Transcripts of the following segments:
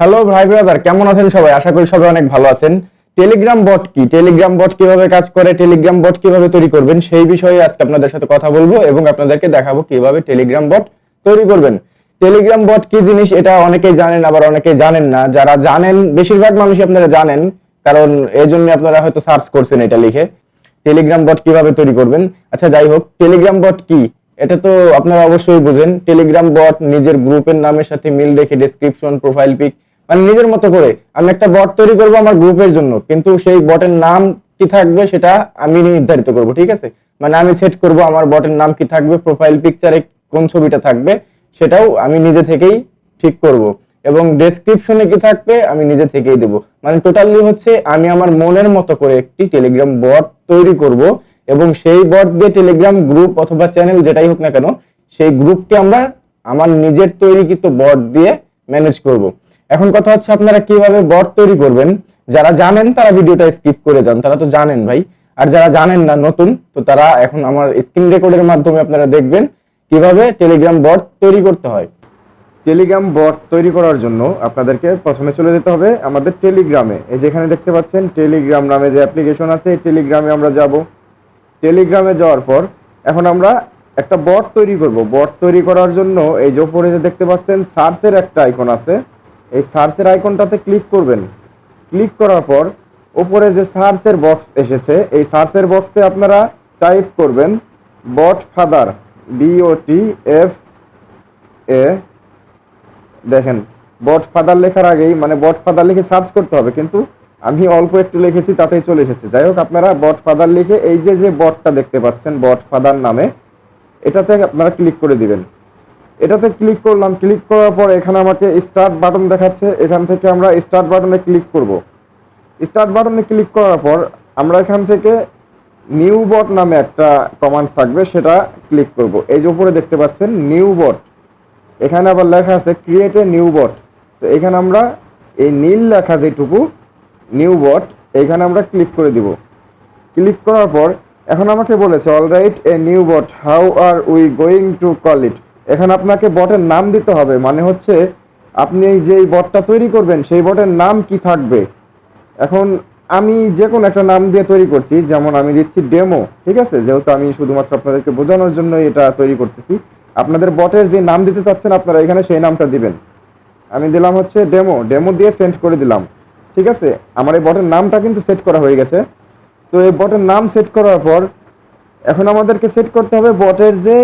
Hello ভাই brother কেমন আছেন সবাই? আশা করি সবাই অনেক ভালো আছেন। টেলিগ্রাম বট কি? টেলিগ্রাম বট কীভাবে কাজ করে? টেলিগ্রাম বট কীভাবে তৈরি করবেন? সেই বিষয়ে আজকে আপনাদের সাথে কথা বলব এবং আপনাদেরকে দেখাবো কীভাবে টেলিগ্রাম বট তৈরি করবেন। টেলিগ্রাম বট কি জিনিস? এটা অনেকেই জানেন, আবার অনেকেই জানেন না। যারা জানেন, বেশিরভাগ মানুষই আপনারা জানেন, কারণ এই জন্য আপনারা হয়তো সার্চ করছেন এটা লিখে। টেলিগ্রাম বট কীভাবে তৈরি করবেন? আচ্ছা যাই হোক টেলিগ্রাম বট কি? এটা তো আপনারা অবশ্যই বুঝেন। টেলিগ্রাম বট নিজের গ্রুপের নামের সাথে মিল রেখে ডেসক্রিপশন প্রোফাইল পিক মানে নিজের মতো করে। আমি একটা বট তৈরি করব আমার গ্রুপের জন্য। কিন্তু সেই বটের নাম কি থাকবে সেটা আমি নির্ধারিত করব, ঠিক আছে? মানে আমি সেট করব আমার বটের নাম কি থাকবে প্রোফাইল পিকচারে কোন ছবিটা থাকবে, সেটাও আমি নিজে থেকেই ঠিক করব। এবং ডেসক্রিপশনে কি থাকবে, আমি নিজে থেকেই দেব। মানে টোটালি হচ্ছে আমি আমার মনের মতো করে একটি টেলিগ্রাম বট তৈরি করব এবং সেই বট দিয়ে টেলিগ্রাম গ্রুপ অথবা চ্যানেল যেটাই হোক না কেন, সেই গ্রুপকে আমরা আমার নিজের তৈরিকৃত বট দিয়ে ম্যানেজ করব। এখন কথা হচ্ছে আপনারা কীভাবে বট তৈরি করবেন। যারা জানেন তারা ভিডিওটা স্কিপ করে যান, তারা তো জানেন ভাই। আর যারা জানেন না, নতুন, তো তারা এখন আমার স্ক্রিন রেকর্ডের মাধ্যমে আপনারা দেখবেন কীভাবে টেলিগ্রাম বট তৈরি করতে হয়। টেলিগ্রাম বট তৈরি করার জন্য আপনাদেরকে প্রথমে চলে যেতে হবে আমাদের টেলিগ্রামে এই যেখানে দেখতে পাচ্ছেন টেলিগ্রাম নামে যে অ্যাপ্লিকেশন আছে, এই টেলিগ্রামে আমরা যাব। টেলিগ্রামে যাওয়ার পর এখন আমরা একটা বট তৈরি করব। বট তৈরি করার জন্য এই যে উপরে যে দেখতে পাচ্ছেন সার্চের একটা আইকন আছে। এই সার্চের আইকনটাতে ক্লিক করবেন। ক্লিক করার পর উপরে যে সার্চের বক্স এসেছে, এই সার্চের বক্সে আপনারা টাইপ করবেন bot father BOT F A দেখেন, বট ফাদার লেখার আগেই মানে বট ফাদার লিখে সার্চ করতে হবে, কিন্তু আমি অল্প একটু লিখেছি, তাতেই চলে এসেছে। যাই হোক, আপনারা বট ফাদার লিখে এই যে যে বটটা দেখতে পাচ্ছেন, বট ফাদার নামে, এটাতে আপনারা ক্লিক করে দিবেন। এটাতে ক্লিক করলাম ক্লিক করার পর এখানে আমাকে স্টার্ট বাটন দেখাচ্ছে, এখান থেকে আমরা স্টার্ট বাটনে ক্লিক করব। স্টার্ট বাটনে ক্লিক করার পর আমরা এখান থেকে নিউ বট নামে একটা কমান্ড থাকবে, সেটা ক্লিক করব। এই যে উপরে দেখতে পাচ্ছেন নিউ বট এখানে আবার লেখা আছে ক্রিয়েট এ নিউ বট তো এখানে আমরা এই নীল লেখা যেটুকু নিউ বট এখানে আমরা ক্লিক করে দিব। ক্লিক করার পর এখন আমাকে বলেছে alright a new bot how are we going to call it এখানে আপনাকে বটের নাম দিতে হবে মানে হচ্ছে আপনি এই যে বটটা তৈরি করবেন, সেই বটের নাম কি থাকবে? এখন আমি যে কোনো একটা নাম দিয়ে তৈরি করছি, যেমন আমি দিচ্ছি ডেমো ঠিক আছে? যেহেতু আমি শুধুমাত্র আপনাদেরকে বোঝানোর জন্য এটা তৈরি করতেছি। আপনাদের বটের যে নাম দিতে চাচ্ছেন, আপনারা এখানে সেই নামটা দিবেন। আমি দিলাম হচ্ছে ডেমো ডেমো দিয়ে সেন্ড করে দিলাম, ঠিক আছে? আমার এই বটের নামটা কিন্তু সেট করা হয়ে গেছে। তো এই বটের নাম সেট করার পর, এখন আমাদেরকে সেট করতে হবে বটের যে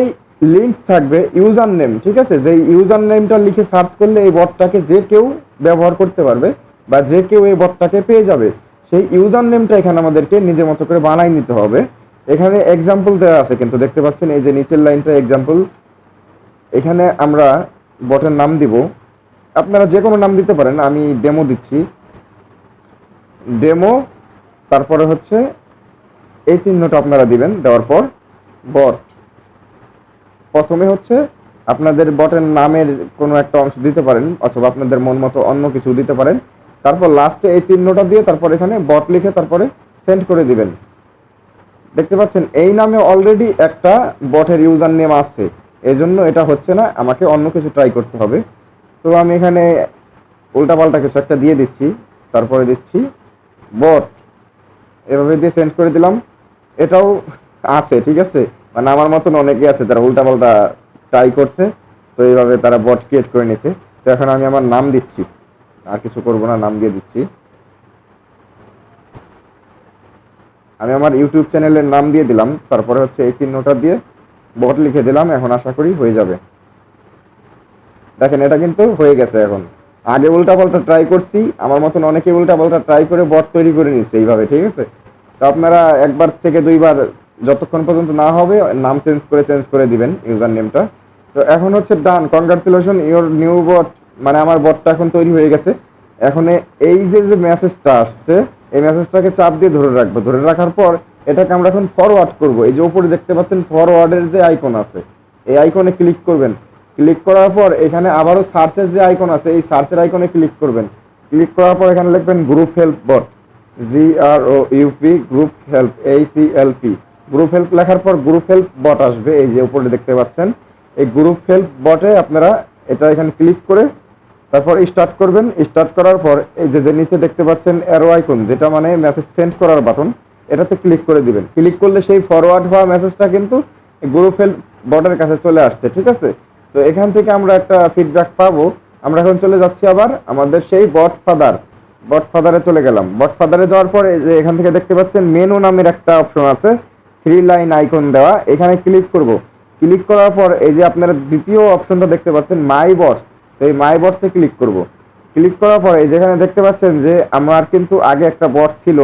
লিংক থাকবে ইউজার নেম ঠিক আছে? যে ইউজার নেমটা লিখে সার্চ করলে এই বটটাকে যে কেউ ব্যবহার করতে পারবে বা যে কেউ এই বটটাকে পেয়ে যাবে, সেই ইউজার নেমটা এখানে আমাদেরকে নিজের মতো করে বানাই নিতে হবে। এখানে এক্সাম্পল দেওয়া আছে, কিন্তু দেখতে পাচ্ছেন এই যে নিচের লাইনটা এক্সাম্পল এখানে আমরা বটের নাম দিব। আপনারা যে কোনো নাম দিতে পারেন, আমি ডেমো দিচ্ছি। ডেমো তারপরে হচ্ছে এই চিহ্নটা আপনারা দিবেন, দেওয়ার পর বট প্রথমে হচ্ছে আপনাদের বটের নামের কোনো একটা অংশ দিতে পারেন, অথবা আপনাদের মন মতো অন্য কিছু দিতে পারেন। তারপর লাস্টে এই চিহ্নটা দিয়ে তারপর এখানে বট লিখে তারপরে সেন্ড করে দিবেন। দেখতে পাচ্ছেন, এই নামে অলরেডি একটা বটের ইউজার নেম আছে। এই জন্য এটা হচ্ছে না, আমাকে অন্য কিছু ট্রাই করতে হবে। তো আমি এখানে উল্টাপাল্টা কিছু একটা দিয়ে দিচ্ছি, তারপরে দিচ্ছি বট এভাবে দিয়ে সেন্ড করে দিলাম। এটাও আছে, ঠিক আছে? মানে আমার মতন অনেকে আছে যারা উল্টাপাল্টা ট্রাই করছে, তো এইভাবে তারা বট ক্রিয়েট করে নিয়েছে। তো এখন আমি আমার নাম দিচ্ছি। আর কিছু করব না, নাম দিয়ে দিচ্ছি। আমি আমার ইউটিউব চ্যানেলের নাম দিয়ে দিলাম। তারপরে হচ্ছে এই চিহ্নটা দিয়ে বট লিখে দিলাম। এখন আশা করি হয়ে যাবে। দেখেন, এটা কিন্তু হয়ে গেছে এখন। আগে উল্টা পাল্টা ট্রাই করছি। আমার মতন অনেকে উল্টা পাল্টা ট্রাই করে বট তৈরি করে নিচ্ছে এইভাবে, ঠিক আছে? তো আপনারা একবার থেকে দুইবার যতক্ষণ পর্যন্ত না হবে, নাম চেঞ্জ করে চেঞ্জ করে দিবেন ইউজার নেমটা তো এখন হচ্ছে done congratulation your new bot মানে আমার বটটা এখন তৈরি হয়ে গেছে। এখন এই যে যে মেসেজটা আসছে, এই মেসেজটাকে চাপ দিয়ে ধরে রাখব। ধরে রাখার পর এটাকে আমরা এখন ফরওয়ার্ড করব। এই যে উপরে দেখতে পাচ্ছেন ফরওয়ার্ডের যে আইকন আছে, এই আইকনে ক্লিক করবেন। ক্লিক করার পর এখানে আবারও সার্চের যে আইকন আছে, এই সার্চের আইকনে ক্লিক করবেন। ক্লিক করার পর এখানে লিখবেন group help bot G R O UP group help এই C L P group help লেখার পর গ্রুপ হেল্প বট আসবে, এই যে উপরে দেখতে পাচ্ছেন। এই গ্রুপ হেল্প বটে আপনারা এটা এখানে ক্লিক করে তারপর স্টার্ট করবেন। স্টার্ট করার পর এই যে যে নিচে দেখতে পাচ্ছেন অ্যারো আইকন যেটা মানে মেসেজ সেন্ড করার বাটন এটাতে ক্লিক করে দিবেন। ক্লিক করলে সেই ফরওয়ার্ড হওয়া মেসেজটা কিন্তু গ্রুপ হেল্প বটের কাছে চলে আসছে, ঠিক আছে? তো এখান থেকে আমরা একটা ফিডব্যাক পাবো। আমরা এখন চলে যাচ্ছি আবার আমাদের সেই বট ফাদার বট ফাদারে চলে গেলাম। বট ফাদারে যাওয়ার পরে যে এখান থেকে দেখতে পাচ্ছেন মেনু নামের একটা অপশন আছে। থ্রি লাইন আইকন দেওয়া, এখানে ক্লিক করব। ক্লিক করার পর এই যে আপনারা দ্বিতীয় অপশনটা দেখতে পাচ্ছেন মাই বটস তো এই মাই বটসে ক্লিক করব। ক্লিক করার পরে এই যেখানে দেখতে পাচ্ছেন যে আমার কিন্তু আগে একটা বট ছিল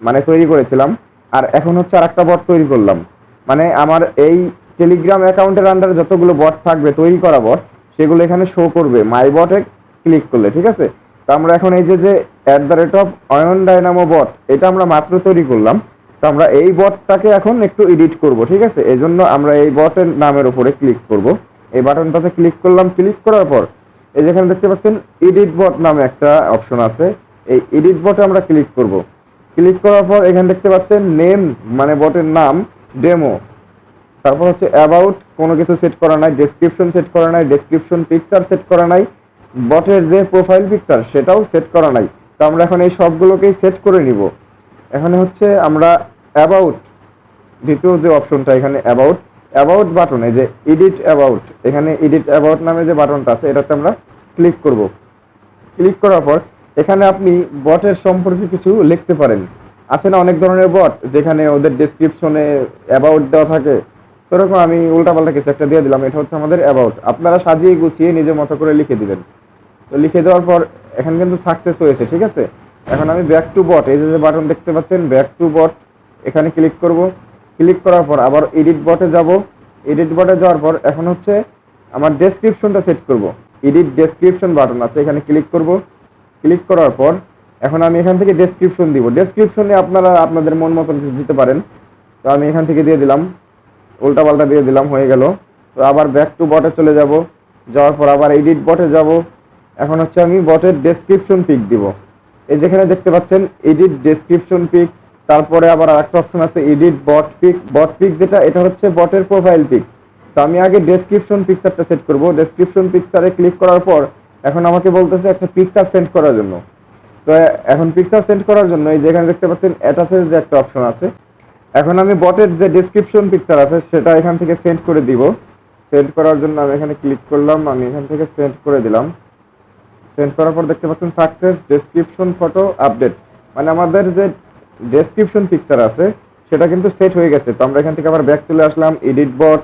মানে তৈরি করেছিলাম, আর এখন হচ্ছে আর একটা বট তৈরি করলাম। মানে আমার এই টেলিগ্রাম অ্যাকাউন্টের আন্ডারে যতগুলো বট থাকবে, তৈরি করা বট সেগুলো এখানে শো করবে। মাই বটে ক্লিক করলে, ঠিক আছে? তো আমরা এখন এই যে যে at the rate of Ayon dynamo bot এটা আমরা মাত্র তৈরি করলাম। তো আমরা এই বটটাকে এখন একটু এডিট করব, ঠিক আছে? এই জন্য আমরা এই বটের নামের উপরে ক্লিক করব। এই বাটনটাতে ক্লিক করলাম ক্লিক করার পর এই যেখানে দেখতে পাচ্ছেন এডিট বট নামে একটা অপশন আছে। এই এডিট বটে আমরা ক্লিক করব। ক্লিক করার পর এখানে দেখতে পাচ্ছেন নেম মানে বটের নাম ডেমো তারপর হচ্ছে অ্যাবাউট কোনো কিছু সেট করা নাই ডেসক্রিপশন সেট করা নাই ডেসক্রিপশন পিকচার সেট করা নাই বটের যে প্রোফাইল পিকচার সেটাও সেট করা নাই। তো আমরা এখন এই সবগুলোকেই সেট করে নিব। এখানে হচ্ছে আমরা অ্যাবাউট দ্বিতীয় যে অপশনটা এখানে অ্যাবাউট অ্যাবাউট বাটনে যে এডিট অ্যাবাউট এখানে এডিট অ্যাবাউট নামে যে বাটনটা আছে, এটাতে আমরা ক্লিক করব। ক্লিক করার পর, এখানে আপনি বটের সম্পর্কে কিছু লিখতে পারেন। আছে না অনেক ধরনের বট যেখানে ওদের ডেসক্রিপশনে অ্যাবাউট দেওয়া থাকে? সেরকম আমি উল্টাপাল্টা কিছু একটা দিয়ে দিলাম, এটা হচ্ছে আমাদের অ্যাবাউট আপনারা সাজিয়ে গুছিয়ে নিজের মতো করে লিখে দিবেন। তো লিখে দেওয়ার পর, এখানে কিন্তু সাকসেস হয়েছে, ঠিক আছে? এখন আমি ব্যাক টু বট এই যে যে বাটন দেখতে পাচ্ছেন ব্যাক টু বট এখানে ক্লিক করব। ক্লিক করার পর আবার এডিট বটে যাব। এডিট বটে যাওয়ার পর এখন হচ্ছে আমার ডেসক্রিপশনটা সেট করব। এডিট ডেসক্রিপশন বাটন আছে, এখানে ক্লিক করব। ক্লিক করার পর এখন আমি এখান থেকে ডেসক্রিপশন দিব। ডেসক্রিপশনে আপনারা আপনাদের মন মতন কিছু দিতে পারেন। তো আমি এখান থেকে দিয়ে দিলাম। উল্টা পাল্টা দিয়ে দিলাম, হয়ে গেল। তো আবার ব্যাক টু বটে চলে যাব। যাওয়ার পর আবার এডিট বটে যাব। এখন হচ্ছে আমি বটের ডেসক্রিপশন পিক দিব। এই যেখানে দেখতে পাচ্ছেন এডিট ডেসক্রিপশন পিক তারপরে আবার আরেকটা অপশন আছে edit bot pic bot pic যেটা, এটা হচ্ছে বটের প্রোফাইল পিক তো আমি আগে ডেসক্রিপশন পিকচারটা সেট করব। ডেসক্রিপশন পিকচারে ক্লিক করার পর, এখন আমাকে বলতেছে একটা পিকচার সেন্ড করার জন্য। তো এখন পিকচার সেন্ড করার জন্য এই যেখানে দেখতে পাচ্ছেন অ্যাটাচের যে একটা অপশন আছে। এখন আমি বটের যে ডেসক্রিপশন পিকচার আছে, সেটা এখান থেকে সেন্ড করে দিব। সেন্ড করার জন্য আমি এখানে ক্লিক করলাম, আমি এখান থেকে সেন্ড করে দিলাম। সেন্ড করার পর দেখতে পাচ্ছেন সাকসেস ডেসক্রিপশন ফটো আপডেট মানে আমাদের যে ডেসক্রিপশন পিকচার আছে, সেটা কিন্তু সেট হয়ে গেছে। তো আমরা এখান থেকে আবার ব্যাক চলে আসলাম এডিট বট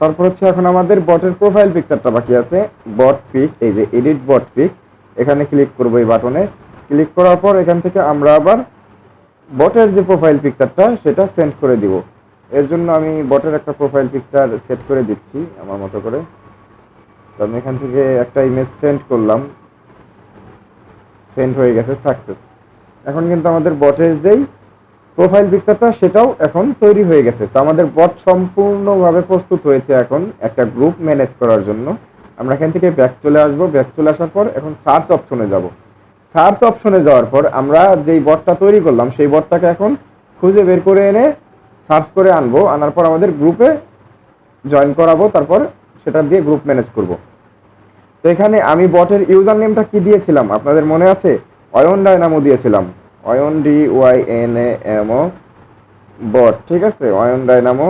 তারপর হচ্ছে এখন আমাদের বটের প্রোফাইল পিকচারটা বাকি আছে বট পিক এই যে এডিট বট পিক এখানে ক্লিক করব এই বাটনে ক্লিক করার পর এখান থেকে আমরা আবার বটের যে প্রোফাইল পিকচারটা সেটা সেন্ড করে দিব। এর জন্য আমি বটের একটা প্রোফাইল পিকচার সেট করে দিচ্ছি, আমার মতো করে। তো আমি এখান থেকে একটা ইমেজ সেন্ড করলাম। সেন্ড হয়ে গেছে সাকসেস এখন কিন্তু আমাদের বটের যেই প্রোফাইল পিকচারটা সেটাও এখন তৈরি হয়ে গেছে। তো আমাদের বট সম্পূর্ণভাবে প্রস্তুত হয়েছে এখন একটা গ্রুপ ম্যানেজ করার জন্য। আমরা এখান থেকে ব্যাক চলে আসব। ব্যাক চলে আসার পর এখন সার্চ অপশনে যাব। সার্চ অপশনে যাওয়ার পর আমরা যেই বটটা তৈরি করলাম, সেই বটটাকে এখন খুঁজে বের করে এনে সার্চ করে আনব। আনার পর আমাদের গ্রুপে জয়েন করাবো। তারপর সেটা দিয়ে গ্রুপ ম্যানেজ করব। তো এখানে আমি বটের ইউজার নেমটা কি দিয়েছিলাম? আপনাদের মনে আছে? অয়ন ডায়নামো দিয়েছিলাম। Ayon D Y N A M O bot ঠিক আছে? অয়ন ডায়নামো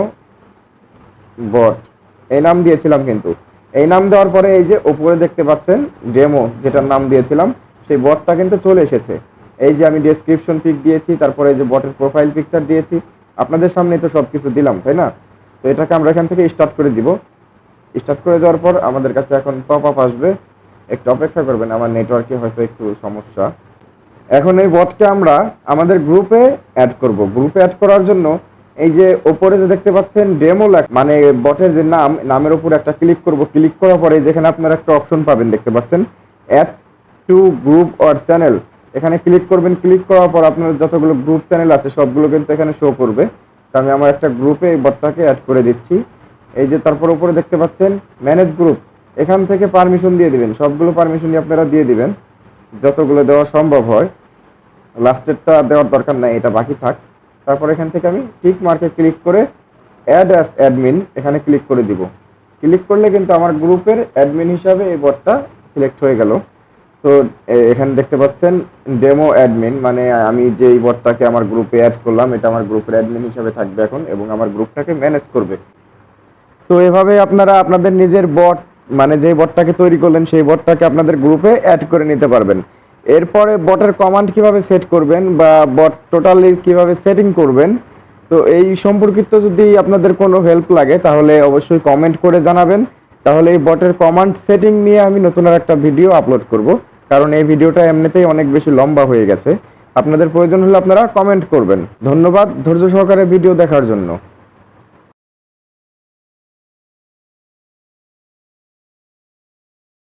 বট এই নাম দিয়েছিলাম কিন্তু। এই নাম দেওয়ার পরে এই যে উপরে দেখতে পাচ্ছেন ডেমো যেটার নাম দিয়েছিলাম, সেই বটটা কিন্তু চলে এসেছে। এই যে আমি ডেসক্রিপশন পিক দিয়েছি, তারপরে এই যে বটের প্রোফাইল পিকচার দিয়েছি, আপনাদের সামনে তো সব কিছু দিলাম, তাই না? তো এটাকে আমরা এখান থেকে স্টার্ট করে দিব। স্টার্ট করে দেওয়ার পর আমাদের কাছে এখন পপ আপ আসবে। একটু অপেক্ষা করবেন, আমার নেটওয়ার্কে হয়তো একটু সমস্যা। এখন এই বটকে আমরা আমাদের গ্রুপে অ্যাড করব। গ্রুপে অ্যাড করার জন্য এই যে ওপরে যে দেখতে পাচ্ছেন ডেমো মানে বটের যে নাম, নামের উপর একটা ক্লিক করব। ক্লিক করার পরে যেখানে আপনারা একটা অপশন পাবেন দেখতে পাচ্ছেন। Add to group or channel এখানে ক্লিক করবেন। ক্লিক করার পর আপনার যতগুলো গ্রুপ চ্যানেল আছে, সবগুলো কিন্তু এখানে শো করবে। তো আমি আমার একটা গ্রুপে এই বটটাকে অ্যাড করে দিচ্ছি। এই যে তারপর উপরে দেখতে পাচ্ছেন ম্যানেজ গ্রুপ এখান থেকে পারমিশন দিয়ে দিবেন। সবগুলো পারমিশনই আপনারা দিয়ে দিবেন। যতগুলো দেওয়া সম্ভব হয়, লাস্টেরটা দেওয়ার দরকার নাই, এটা বাকি থাক। তারপর এখান থেকে আমি টিক মার্কে ক্লিক করে অ্যাড অ্যাস অ্যাডমিন এখানে ক্লিক করে দিব। ক্লিক করলে কিন্তু আমার গ্রুপের অ্যাডমিন হিসাবে এই বটটা সিলেক্ট হয়ে গেল। তো এখানে দেখতে পাচ্ছেন ডেমো অ্যাডমিন মানে আমি যে এই বটটাকে আমার গ্রুপে অ্যাড করলাম, এটা আমার গ্রুপের অ্যাডমিন হিসাবে থাকবে এখন এবং আমার গ্রুপটাকে ম্যানেজ করবে। তো এভাবে আপনারা, আপনাদের নিজের বট মানে যে বটটাকে তৈরি করলেন, সেই বটটাকে আপনাদের গ্রুপে অ্যাড করে নিতে পারবেন। এরপরে বটের কমান্ড কীভাবে সেট করবেন বা বট টোটালি কীভাবে সেটিং করবেন, তো এই সম্পর্কিত যদি আপনাদের কোনো হেল্প লাগে, তাহলে অবশ্যই কমেন্ট করে জানাবেন। তাহলে এই বটের কমান্ড সেটিং নিয়ে আমি নতুন আর একটা ভিডিও আপলোড করব, কারণ এই ভিডিওটা এমনিতেই অনেক বেশি লম্বা হয়ে গেছে। আপনাদের প্রয়োজন হলে আপনারা কমেন্ট করবেন। ধন্যবাদ, ধৈর্য সহকারে ভিডিও দেখার জন্য।